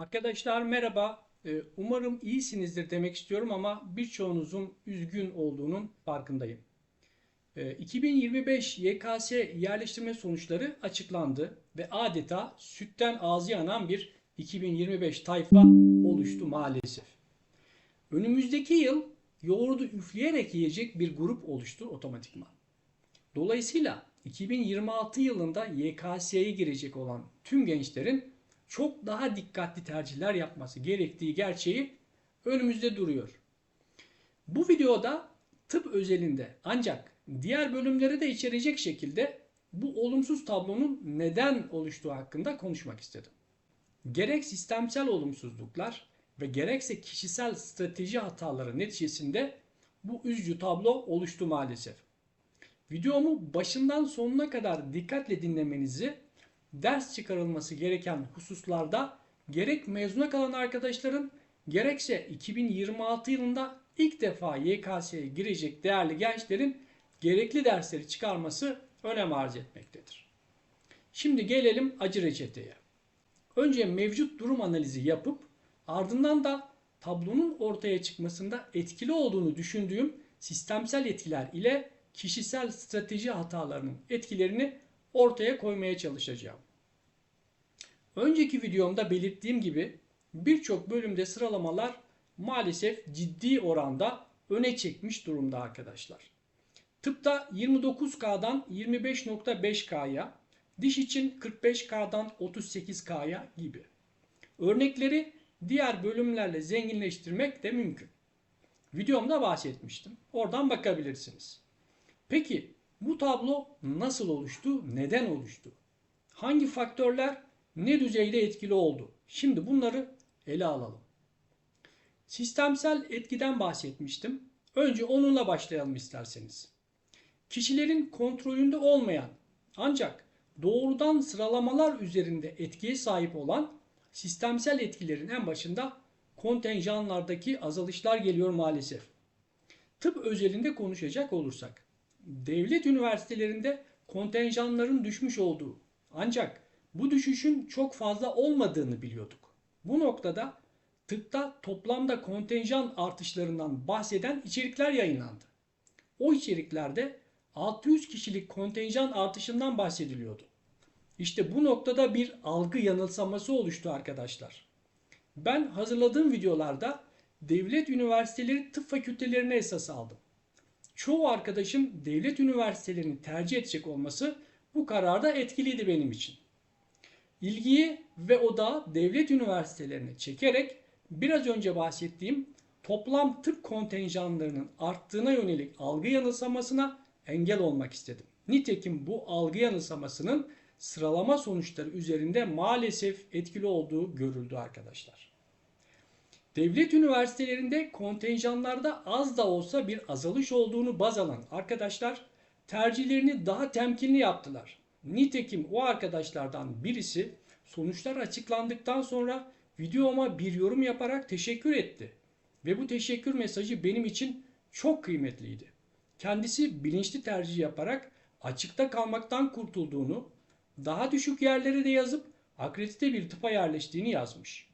Arkadaşlar merhaba. Ee, Umarım iyisinizdir demek istiyorum ama birçoğunuzun üzgün olduğunun farkındayım. Ee, 2025 YKS yerleştirme sonuçları açıklandı ve adeta sütten ağzı yanan bir 2025 tayfa oluştu maalesef. Önümüzdeki yıl yoğurdu üfleyerek yiyecek bir grup oluştu otomatikman. Dolayısıyla 2026 yılında YKS'ye girecek olan tüm gençlerin çok daha dikkatli tercihler yapması gerektiği gerçeği önümüzde duruyor. Bu videoda tıp özelinde ancak diğer bölümleri de içerecek şekilde bu olumsuz tablonun neden oluştuğu hakkında konuşmak istedim. Gerek sistemsel olumsuzluklar ve gerekse kişisel strateji hataları neticesinde bu üzücü tablo oluştu maalesef. Videomu başından sonuna kadar dikkatle dinlemenizi, ders çıkarılması gereken hususlarda gerek mezuna kalan arkadaşların gerekse 2026 yılında ilk defa YKS'ye girecek değerli gençlerin gerekli dersleri çıkarması önem arz etmektedir. Şimdi gelelim acı reçeteye. Önce mevcut durum analizi yapıp ardından da tablonun ortaya çıkmasında etkili olduğunu düşündüğüm sistemsel etkiler ile kişisel strateji hatalarının etkilerini ortaya koymaya çalışacağım. Önceki videomda belirttiğim gibi birçok bölümde sıralamalar maalesef ciddi oranda öne çekmiş durumda arkadaşlar. Tıpta 29K'dan 25.5K'ya, diş için 45K'dan 38K'ya gibi. Örnekleri diğer bölümlerle zenginleştirmek de mümkün. Videomda bahsetmiştim. Oradan bakabilirsiniz. Peki bu tablo nasıl oluştu? Neden oluştu? Hangi faktörler ne düzeyde etkili oldu? Şimdi bunları ele alalım. Sistemsel etkiden bahsetmiştim. Önce onunla başlayalım isterseniz. Kişilerin kontrolünde olmayan ancak doğrudan sıralamalar üzerinde etkiye sahip olan sistemsel etkilerin en başında kontenjanlardaki azalışlar geliyor maalesef. Tıp özelinde konuşacak olursak devlet üniversitelerinde kontenjanların düşmüş olduğu ancak bu düşüşün çok fazla olmadığını biliyorduk. Bu noktada tıpta toplamda kontenjan artışlarından bahseden içerikler yayınlandı. O içeriklerde 600 kişilik kontenjan artışından bahsediliyordu. İşte bu noktada bir algı yanılsaması oluştu arkadaşlar. Ben hazırladığım videolarda devlet üniversiteleri tıp fakültelerine esas aldım çoğu arkadaşım devlet üniversitelerini tercih edecek olması bu kararda etkiliydi benim için. İlgiyi ve odağı devlet üniversitelerine çekerek biraz önce bahsettiğim toplam tıp kontenjanlarının arttığına yönelik algı yanılsamasına engel olmak istedim. Nitekim bu algı yanılsamasının sıralama sonuçları üzerinde maalesef etkili olduğu görüldü arkadaşlar. Devlet üniversitelerinde kontenjanlarda az da olsa bir azalış olduğunu baz alan arkadaşlar tercihlerini daha temkinli yaptılar. Nitekim o arkadaşlardan birisi sonuçlar açıklandıktan sonra videoma bir yorum yaparak teşekkür etti. Ve bu teşekkür mesajı benim için çok kıymetliydi. Kendisi bilinçli tercih yaparak açıkta kalmaktan kurtulduğunu, daha düşük yerlere de yazıp akredite bir tıpa yerleştiğini yazmış.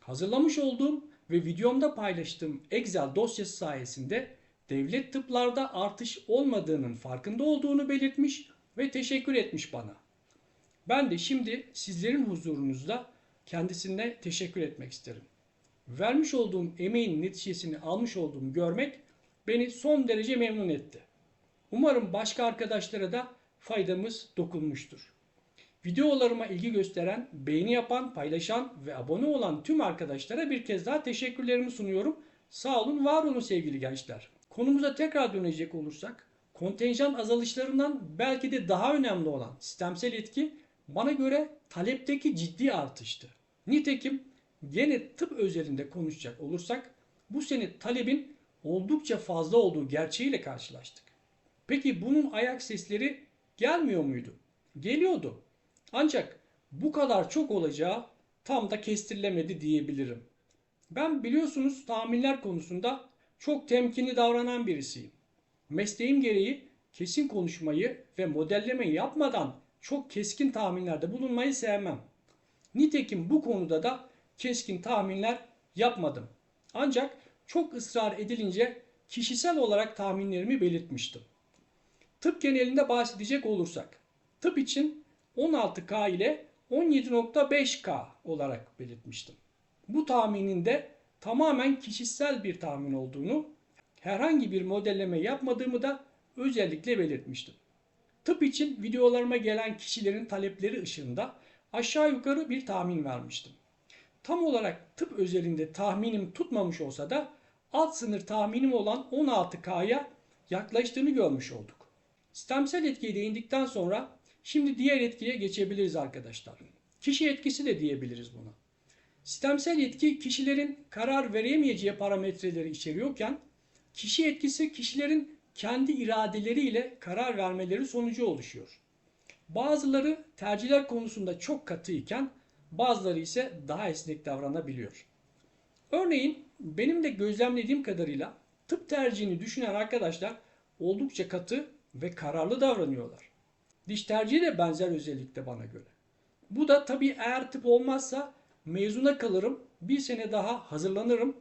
Hazırlamış olduğum ve videomda paylaştığım Excel dosyası sayesinde devlet tıplarda artış olmadığının farkında olduğunu belirtmiş ve teşekkür etmiş bana. Ben de şimdi sizlerin huzurunuzda kendisine teşekkür etmek isterim. Vermiş olduğum emeğin neticesini almış olduğumu görmek beni son derece memnun etti. Umarım başka arkadaşlara da faydamız dokunmuştur. Videolarıma ilgi gösteren, beğeni yapan, paylaşan ve abone olan tüm arkadaşlara bir kez daha teşekkürlerimi sunuyorum. Sağ olun, var olun sevgili gençler. Konumuza tekrar dönecek olursak, kontenjan azalışlarından belki de daha önemli olan sistemsel etki bana göre talepteki ciddi artıştı. Nitekim gene tıp özelinde konuşacak olursak bu sene talebin oldukça fazla olduğu gerçeğiyle karşılaştık. Peki bunun ayak sesleri gelmiyor muydu? Geliyordu. Ancak bu kadar çok olacağı tam da kestirilemedi diyebilirim. Ben biliyorsunuz tahminler konusunda çok temkinli davranan birisiyim. Mesleğim gereği kesin konuşmayı ve modellemeyi yapmadan çok keskin tahminlerde bulunmayı sevmem. Nitekim bu konuda da keskin tahminler yapmadım. Ancak çok ısrar edilince kişisel olarak tahminlerimi belirtmiştim. Tıp genelinde bahsedecek olursak, tıp için 16K ile 17.5K olarak belirtmiştim. Bu tahminin de tamamen kişisel bir tahmin olduğunu, herhangi bir modelleme yapmadığımı da özellikle belirtmiştim. Tıp için videolarıma gelen kişilerin talepleri ışığında aşağı yukarı bir tahmin vermiştim. Tam olarak tıp özelinde tahminim tutmamış olsa da alt sınır tahminim olan 16K'ya yaklaştığını görmüş olduk. Sistemsel etkiye değindikten sonra şimdi diğer etkiye geçebiliriz arkadaşlar. Kişi etkisi de diyebiliriz buna. Sistemsel etki kişilerin karar veremeyeceği parametreleri içeriyorken kişi etkisi kişilerin kendi iradeleriyle karar vermeleri sonucu oluşuyor. Bazıları tercihler konusunda çok katı iken bazıları ise daha esnek davranabiliyor. Örneğin benim de gözlemlediğim kadarıyla tıp tercihini düşünen arkadaşlar oldukça katı ve kararlı davranıyorlar. Diş tercihi de benzer özellikte bana göre. Bu da tabii eğer tıp olmazsa mezuna kalırım, bir sene daha hazırlanırım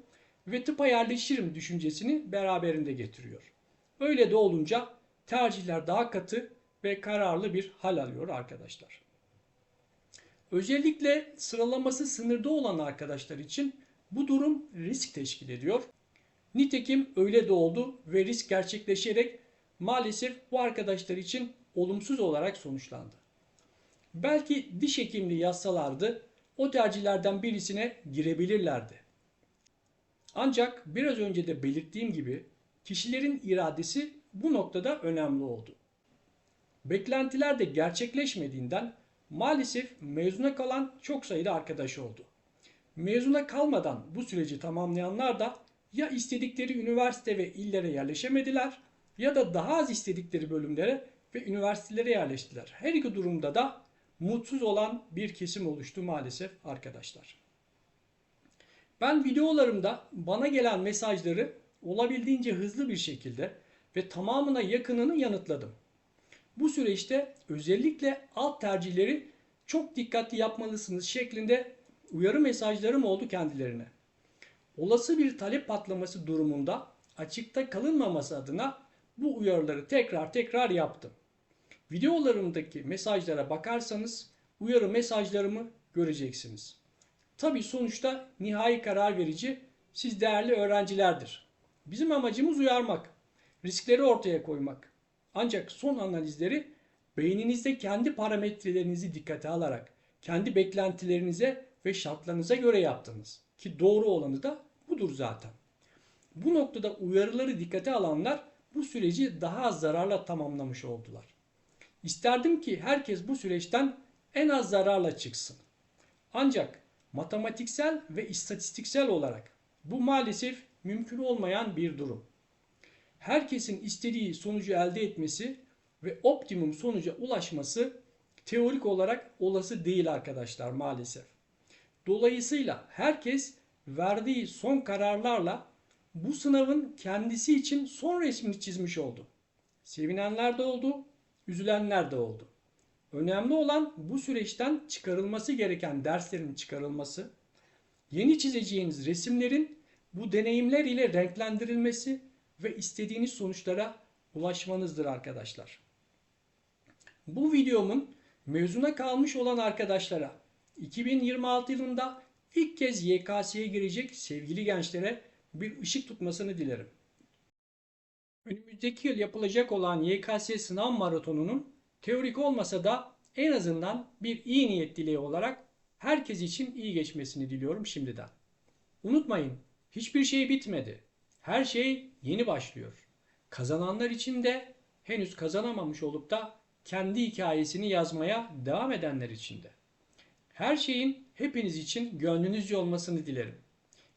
ve tıpa yerleşirim düşüncesini beraberinde getiriyor. Öyle de olunca tercihler daha katı ve kararlı bir hal alıyor arkadaşlar. Özellikle sıralaması sınırda olan arkadaşlar için bu durum risk teşkil ediyor. Nitekim öyle de oldu ve risk gerçekleşerek maalesef bu arkadaşlar için olumsuz olarak sonuçlandı. Belki diş hekimliği yazsalardı o tercihlerden birisine girebilirlerdi. Ancak biraz önce de belirttiğim gibi kişilerin iradesi bu noktada önemli oldu. Beklentiler de gerçekleşmediğinden maalesef mezuna kalan çok sayıda arkadaş oldu. Mezuna kalmadan bu süreci tamamlayanlar da ya istedikleri üniversite ve illere yerleşemediler ya da daha az istedikleri bölümlere ve üniversitelere yerleştiler. Her iki durumda da mutsuz olan bir kesim oluştu maalesef arkadaşlar. Ben videolarımda bana gelen mesajları olabildiğince hızlı bir şekilde ve tamamına yakınını yanıtladım. Bu süreçte özellikle alt tercihleri çok dikkatli yapmalısınız şeklinde uyarı mesajlarım oldu kendilerine. Olası bir talep patlaması durumunda açıkta kalınmaması adına bu uyarıları tekrar tekrar yaptım. Videolarımdaki mesajlara bakarsanız uyarı mesajlarımı göreceksiniz. Tabi sonuçta nihai karar verici siz değerli öğrencilerdir. Bizim amacımız uyarmak, riskleri ortaya koymak. Ancak son analizleri beyninizde kendi parametrelerinizi dikkate alarak, kendi beklentilerinize ve şartlarınıza göre yaptınız. Ki doğru olanı da budur zaten. Bu noktada uyarıları dikkate alanlar bu süreci daha az zararla tamamlamış oldular. İsterdim ki herkes bu süreçten en az zararla çıksın. Ancak matematiksel ve istatistiksel olarak bu maalesef mümkün olmayan bir durum. Herkesin istediği sonucu elde etmesi ve optimum sonuca ulaşması teorik olarak olası değil arkadaşlar maalesef. Dolayısıyla herkes verdiği son kararlarla bu sınavın kendisi için son resmini çizmiş oldu. Sevinenler de oldu, üzülenler de oldu. Önemli olan bu süreçten çıkarılması gereken derslerin çıkarılması, yeni çizeceğiniz resimlerin bu deneyimler ile renklendirilmesi ve istediğiniz sonuçlara ulaşmanızdır arkadaşlar. Bu videomun mezuna kalmış olan arkadaşlara 2026 yılında ilk kez YKS'ye girecek sevgili gençlere bir ışık tutmasını dilerim. Önümüzdeki yıl yapılacak olan YKS sınav maratonunun teorik olmasa da en azından bir iyi niyet dileği olarak herkes için iyi geçmesini diliyorum şimdiden. Unutmayın, hiçbir şey bitmedi. Her şey yeni başlıyor. Kazananlar için de henüz kazanamamış olup da kendi hikayesini yazmaya devam edenler için de. Her şeyin hepiniz için gönlünüzce olmasını dilerim.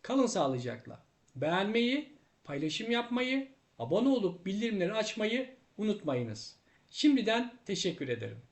Kalın sağlıcakla. Beğenmeyi, paylaşım yapmayı, abone olup bildirimleri açmayı unutmayınız. Şimdiden teşekkür ederim.